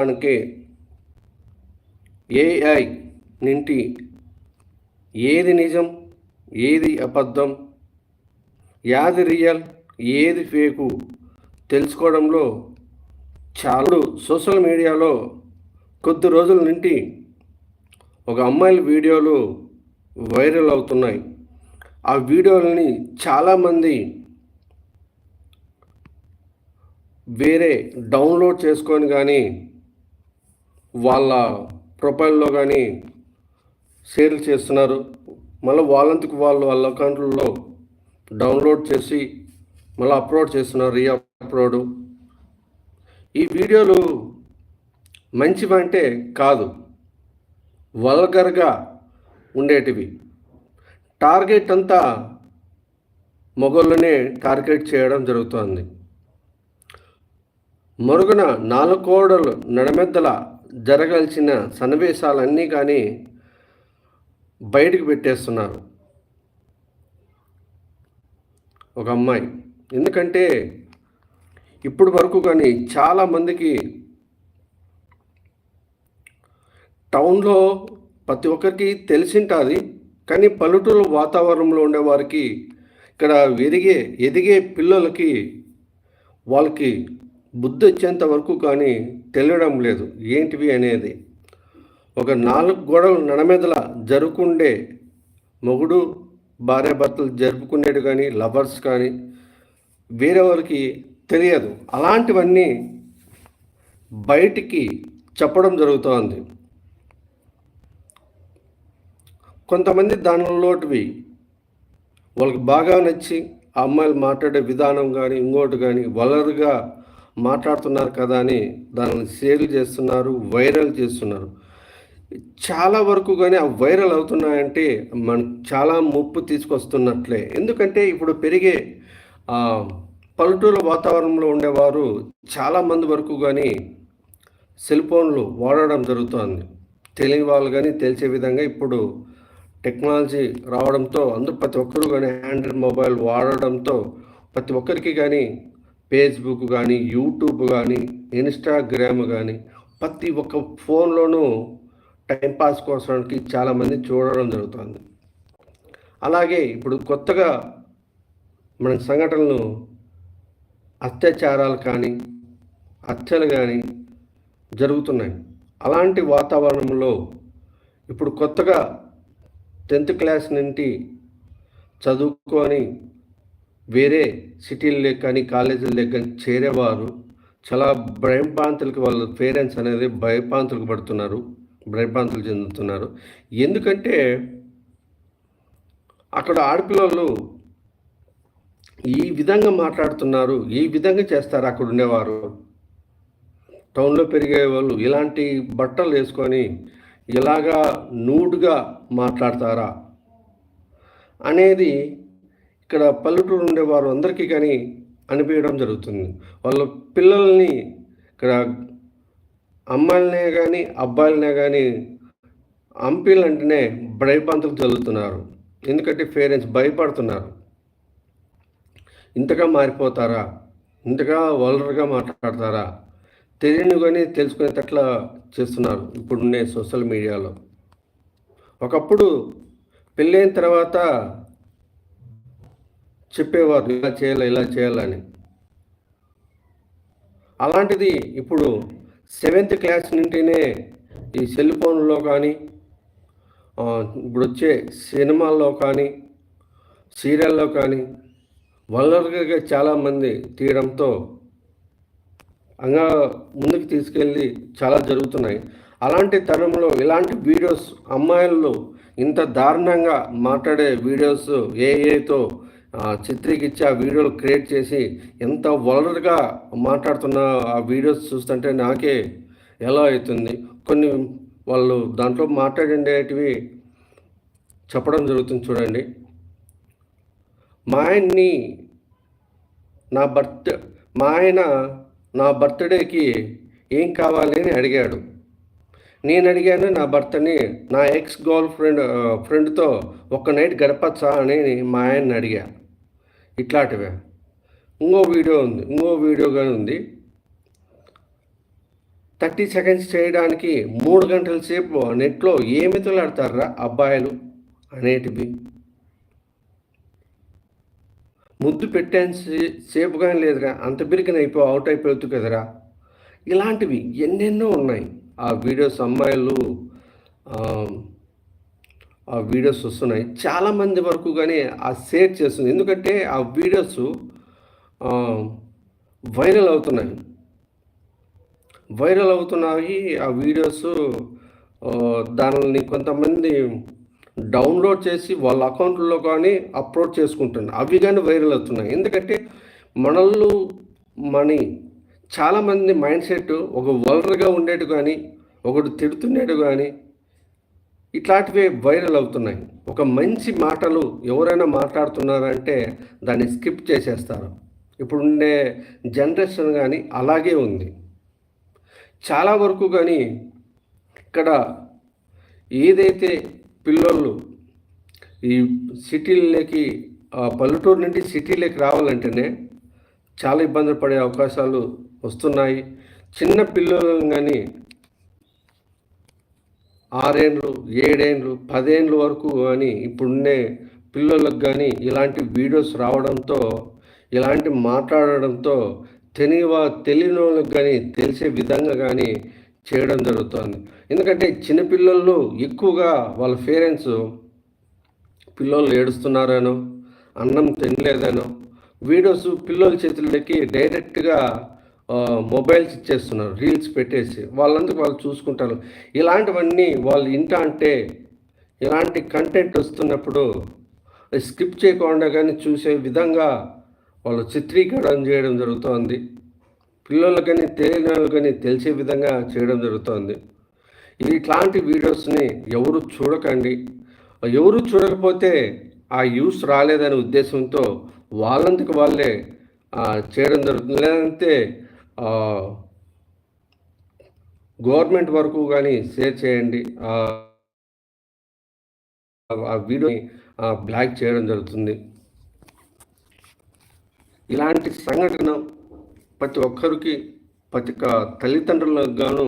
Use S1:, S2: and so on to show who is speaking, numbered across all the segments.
S1: మనకి ఏఐ నింటి ఏది నిజం ఏది అబద్ధం యాది రియల్ ఏది ఫేకు తెలుసుకోవడంలో చాలా సోషల్ మీడియాలో కొద్ది రోజుల నుండి ఒక అమ్మాయిల వీడియోలు వైరల్ అవుతున్నాయి. ఆ వీడియోలని చాలామంది వేరే డౌన్లోడ్ చేసుకొని కానీ వాళ్ళ ప్రొఫైల్లో కానీ షేర్లు చేస్తున్నారు. మళ్ళీ వాళ్ళంతకు వాళ్ళు వాళ్ళ అకౌంట్లలో డౌన్లోడ్ చేసి మళ్ళీ అప్లోడ్ చేస్తున్నారు రీ అప్లోడ్ ఈ వీడియోలు మంచివంటే కాదు. వల్గర్గా ఉండేటివి. టార్గెట్ అంతా మొగళ్ళనే టార్గెట్ చేయడం జరుగుతోంది. మరుగున నాలుగు కోడలు నడమెద్దల జరగాల్సిన సన్నివేశాలన్నీ కానీ బయటకు పెట్టేస్తున్నారు. ఒక అమ్మాయి. ఎందుకంటే ఇప్పుడు వరకు కానీ చాలామందికి టౌన్లో ప్రతి ఒక్కరికి తెలిసింటుంది. కానీ పల్లెటూరు వాతావరణంలో ఉండేవారికి ఇక్కడ ఎదిగే ఎదిగే పిల్లలకి వాళ్ళకి బుద్ధి వచ్చేంత వరకు కానీ తెలియడం లేదు. ఏంటివి అనేది. ఒక నాలుగు గోడలు నడమెదల జరుపుకుండే మొగుడు భార్య భర్తలు కానీ లవర్స్ కానీ వేరేవారికి తెలియదు. అలాంటివన్నీ బయటికి చెప్పడం జరుగుతోంది. కొంతమంది దానిలోటివి వాళ్ళకి బాగా నచ్చి ఆ అమ్మాయిలు మాట్లాడే విధానం కానీ ఇంకోటి కానీ వలరుగా మాట్లాడుతున్నారు కదా అని దానిని షేర్లు చేస్తున్నారు వైరల్ చేస్తున్నారు. చాలా వరకు కానీ ఆ వైరల్ అవుతున్నాయంటే మనకు చాలా ముప్పు తీసుకొస్తున్నట్లే. ఎందుకంటే ఇప్పుడు పెరిగే పల్లెటూరు వాతావరణంలో ఉండేవారు చాలామంది వరకు కానీ సెల్ ఫోన్లు వాడడం జరుగుతుంది. తెలియని వాళ్ళు కానీ తెలిసే విధంగా ఇప్పుడు టెక్నాలజీ రావడంతో అందరూ ప్రతి ఒక్కరు కానీ ఆండ్రాయిడ్ మొబైల్ వాడడంతో ప్రతి ఒక్కరికి కానీ ఫేస్బుక్ కానీ యూట్యూబ్ కానీ ఇన్స్టాగ్రామ్ కానీ ప్రతి ఒక్క ఫోన్లోనూ టైంపాస్ కోసానికి చాలామంది చూడడం జరుగుతుంది. అలాగే ఇప్పుడు కొత్తగా మన సంఘటనలు అత్యాచారాలు కానీ హత్యలు కానీ జరుగుతున్నాయి. అలాంటి వాతావరణంలో ఇప్పుడు కొత్తగా టెన్త్ క్లాస్ నుండి చదువుకొని వేరే సిటీల్లో కానీ కాలేజీల్లో కానీ చేరేవారు చాలా భయపాంతులకు వాళ్ళ పేరెంట్స్ అనేది భయభ్రాంతులకు పడుతున్నారు భయపాంతులు చెందుతున్నారు. ఎందుకంటే అక్కడ ఆడపిల్లలు ఈ విధంగా మాట్లాడుతున్నారు ఈ విధంగా చేస్తారు అక్కడ ఉండేవారు. టౌన్లో పెరిగే వాళ్ళు ఇలాంటి బట్టలు వేసుకొని ఇలాగా నూడ్గా మాట్లాడతారా అనేది ఇక్కడ పల్లెటూరు ఉండే వారు అందరికీ కానీ అనిపించడం జరుగుతుంది. వాళ్ళ పిల్లల్ని ఇక్కడ అమ్మాయిలనే కానీ అబ్బాయిలనే కానీ అంపీలంటేనే భయపంతులు చదువుతున్నారు ఎందుకంటే పేరెంట్స్ భయపడుతున్నారు. ఇంతగా మారిపోతారా? ఇంతగా వలరగా మాట్లాడతారా? తెలియని కానీ తెలుసుకునేటట్లా చేస్తున్నారు ఇప్పుడున్నే సోషల్ మీడియాలో. ఒకప్పుడు పెళ్ళైన తర్వాత చెప్పేవారు ఇలా చేయాలి ఇలా చేయాలని అలాంటిది ఇప్పుడు సెవెంత్ క్లాస్ నుండినే ఈ సెల్ ఫోన్లో కానీ ఇప్పుడు వచ్చే సినిమాల్లో కానీ సీరియల్లో కానీ వల్గర్గా చాలామంది తీయడంతో అంగా ముందుకు తీసుకెళ్ళి చాలా జరుగుతున్నాయి. అలాంటి తరంలో ఇలాంటి వీడియోస్ అమ్మాయిలు ఇంత దారుణంగా మాట్లాడే వీడియోస్ ఏఏతో చిత్రీకిచ్చి ఆ వీడియోలు క్రియేట్ చేసి ఎంత వలర్గా మాట్లాడుతున్న ఆ వీడియోస్ చూస్తుంటే నాకే ఎలా అవుతుంది? కొన్ని వాళ్ళు దాంట్లో మాట్లాడేటివి చెప్పడం జరుగుతుంది చూడండి. మా ఆయన్ని నా బర్త్ మా ఆయన నా బర్త్డేకి ఏం కావాలి అని అడిగాడు. నేను అడిగాను నా భర్తని నా ఎక్స్ గర్ల్ ఫ్రెండ్ ఫ్రెండ్తో ఒక నైట్ గడపచ్చా అని మా ఆయన్ని అడిగా. ఇట్లాంటివే. ఇంకో వీడియో ఉంది ఇంకో వీడియో కానీ ఉంది. థర్టీ సెకండ్స్ చేయడానికి మూడు గంటల సేపు నెట్లో ఏమి తలాడతారా అబ్బాయిలు అనేటివి. ముద్దు పెట్టాను సేపు కానీ లేదురా అంత బిరికిన అయిపో అవుట్ అయిపోతుంది కదరా. ఇలాంటివి ఎన్నెన్నో ఉన్నాయి. ఆ వీడియోస్ అమ్మాయిలు వీడియోస్ వస్తున్నాయి. చాలామంది వరకు కానీ ఆ షేర్ చేస్తుంది. ఎందుకంటే ఆ వీడియోస్ వైరల్ అవుతున్నాయి. వైరల్ అవుతున్నాయి. ఆ వీడియోస్ దానిని కొంతమంది డౌన్లోడ్ చేసి వాళ్ళ అకౌంట్లో కానీ అప్లోడ్ చేసుకుంటున్నారు. అవి కానీ వైరల్ అవుతున్నాయి. ఎందుకంటే మనల్ని మనీ చాలామంది మైండ్ సెట్ ఒక వలర్గా ఉండేటు కానీ ఒకడు తిడుతుండేటు కానీ ఇట్లాంటివే వైరల్ అవుతున్నాయి. ఒక మంచి మాటలు ఎవరైనా మాట్లాడుతున్నారంటే దాన్ని స్కిప్ చేసేస్తారు. ఇప్పుడు ఉండే జనరేషన్ కానీ అలాగే ఉంది. చాలా వరకు కానీ ఇక్కడ ఏదైతే పిల్లలు ఈ సిటీలకి పల్లెటూరు నుండి సిటీలోకి రావాలంటేనే చాలా ఇబ్బందులు పడే అవకాశాలు వస్తున్నాయి. చిన్న పిల్లలను కానీ ఆరేండ్లు ఏడేండ్లు పదేండ్ల వరకు కానీ ఇప్పుడున్నే పిల్లలకు కానీ ఇలాంటి వీడియోస్ రావడంతో ఇలాంటి మాట్లాడడంతో తెలియవా తెలియని వాళ్ళకి కానీ తెలిసే విధంగా కానీ చేయడం జరుగుతుంది. ఎందుకంటే చిన్నపిల్లలు ఎక్కువగా వాళ్ళ పేరెంట్స్ పిల్లలు ఏడుస్తున్నారనో అన్నం తినలేదనో వీడియోస్ పిల్లల చేతులకి డైరెక్ట్గా మొబైల్స్ ఇచ్చేస్తున్నారు రీల్స్ పెట్టేసి. వాళ్ళందుకు వాళ్ళు చూసుకుంటారు. ఇలాంటివన్నీ వాళ్ళు ఇంట అంటే ఇలాంటి కంటెంట్ వస్తున్నప్పుడు స్కిప్ చేయకుండా కానీ చూసే విధంగా వాళ్ళు చిత్రీకరణ చేయడం జరుగుతోంది. పిల్లలు కానీ తెలియని కానీ తెలిసే విధంగా చేయడం జరుగుతోంది. ఇట్లాంటి వీడియోస్ని ఎవరు చూడకండి. ఎవరు చూడకపోతే ఆ యూస్ రాలేదనే ఉద్దేశంతో వాళ్ళందుకు వాళ్ళే చేయడం జరుగుతుంది. లేదంటే గవర్నమెంట్ వరకు కానీ షేర్ చేయండి. ఆ వీడియోని బ్లాక్ చేయడం జరుగుతుంది. ఇలాంటి సంఘటన ప్రతి ఒక్కరికి ప్రతి తల్లిదండ్రులకు గాను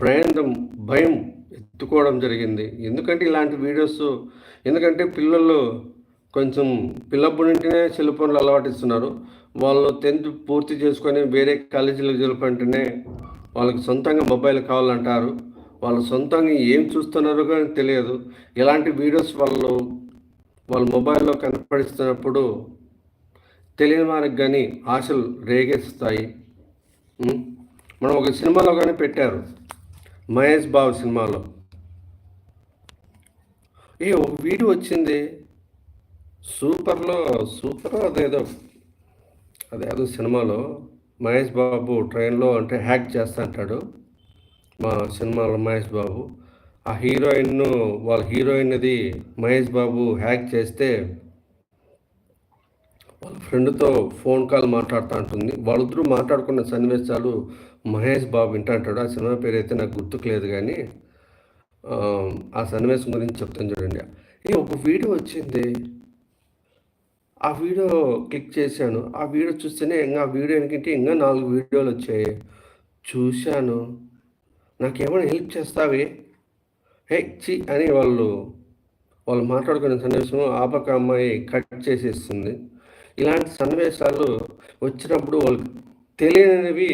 S1: భయం భయం ఎత్తుకోవడం జరిగింది. ఎందుకంటే ఇలాంటి వీడియోస్ ఎందుకంటే పిల్లలు కొంచెం పిల్లప్పటి నుండినే సెల్ ఫోన్లు అలవాటిస్తున్నారు. వాళ్ళు టెన్త్ పూర్తి చేసుకొని వేరే కాలేజీలో జరుపుంటేనే వాళ్ళకి సొంతంగా మొబైల్ కావాలంటారు. వాళ్ళు సొంతంగా ఏం చూస్తున్నారో కానీ తెలియదు. ఇలాంటి వీడియోస్ వాళ్ళు వాళ్ళ మొబైల్లో కనపడిస్తున్నప్పుడు తెలియని వారికి కానీ ఆశలు రేగేస్తాయి. మనం ఒక సినిమాలో కానీ పెట్టారు. మహేష్ బాబు సినిమాలో. ఏ ఒక వీడియో వచ్చింది. సూపర్లో సూపర్ అదేదో అదేదో సినిమాలో మహేష్ బాబు ట్రైన్లో అంటే హ్యాక్ చేస్తా అంటాడు మా సినిమాలో మహేష్ బాబు. ఆ హీరోయిన్ను వాళ్ళ హీరోయిన్ అది మహేష్ బాబు హ్యాక్ చేస్తే వాళ్ళ ఫ్రెండ్తో ఫోన్ కాల్ మాట్లాడుతూ ఉంటుంది వాళ్ళిద్దరూ మాట్లాడుకున్న సన్నివేశాలు మహేష్ బాబు వింటాంటాడు. ఆ సినిమా పేరు అయితే నాకు గుర్తుకు లేదు కానీ ఆ సన్నివేశం గురించి చెప్తాను చూడండి. ఏ ఒక వీడియో వచ్చింది. ఆ వీడియో క్లిక్ చేశాను. ఆ వీడియో చూస్తేనే ఇంకా వీడియో ఎందుకంటే ఇంకా నాలుగు వీడియోలు వచ్చాయి. చూశాను. నాకేమైనా హెల్ప్ చేస్తావే? హే చి అని వాళ్ళు వాళ్ళు మాట్లాడుకునే సన్నివేశం ఆపక అమ్మాయి కట్ చేసేస్తుంది. ఇలాంటి సన్నివేశాలు వచ్చినప్పుడు వాళ్ళకి తెలియనివి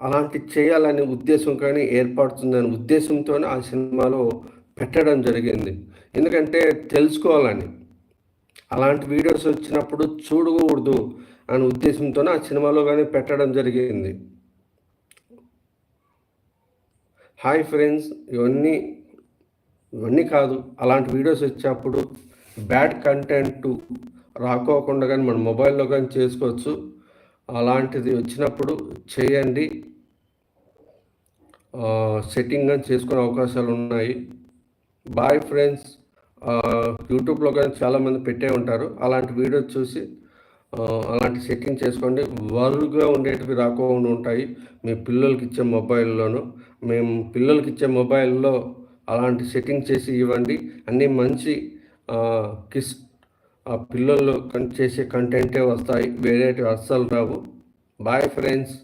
S1: అలాంటి చేయాలనే ఉద్దేశం కానీ ఏర్పడుతుందనే ఉద్దేశంతోనే ఆ సినిమాలో పెట్టడం జరిగింది. ఎందుకంటే తెలుసుకోవాలని. అలాంటి వీడియోస్ వచ్చినప్పుడు చూడకూడదు అనే ఉద్దేశంతో ఆ సినిమాలో కానీ పెట్టడం జరిగింది. హాయ్ ఫ్రెండ్స్ ఇవన్నీ ఇవన్నీ కాదు. అలాంటి వీడియోస్ వచ్చినప్పుడు బ్యాడ్ కంటెంట్ రాకోకుండా కానీ మన మొబైల్లో కానీ చేసుకోవచ్చు. అలాంటిది వచ్చినప్పుడు చేయండి. సెట్టింగ్ కానీ చేసుకునే అవకాశాలు ఉన్నాయి. Boy friends. యూట్యూబ్లో కానీ చాలామంది పెట్టే ఉంటారు. అలాంటి వీడియోస్ చూసి అలాంటి సెట్టింగ్ చేసుకోండి. వరుగా ఉండేటివి రాకుండా ఉంటాయి. మీ పిల్లలకి ఇచ్చే మొబైల్లోనూ మేము పిల్లలకి ఇచ్చే మొబైల్లో అలాంటి సెట్టింగ్ చేసి ఇవ్వండి. అన్నీ మంచి కిస్ పిల్లలు చేసే కంటెంటే వస్తాయి. వేరేటివి అస్సలు రావు. Bye friends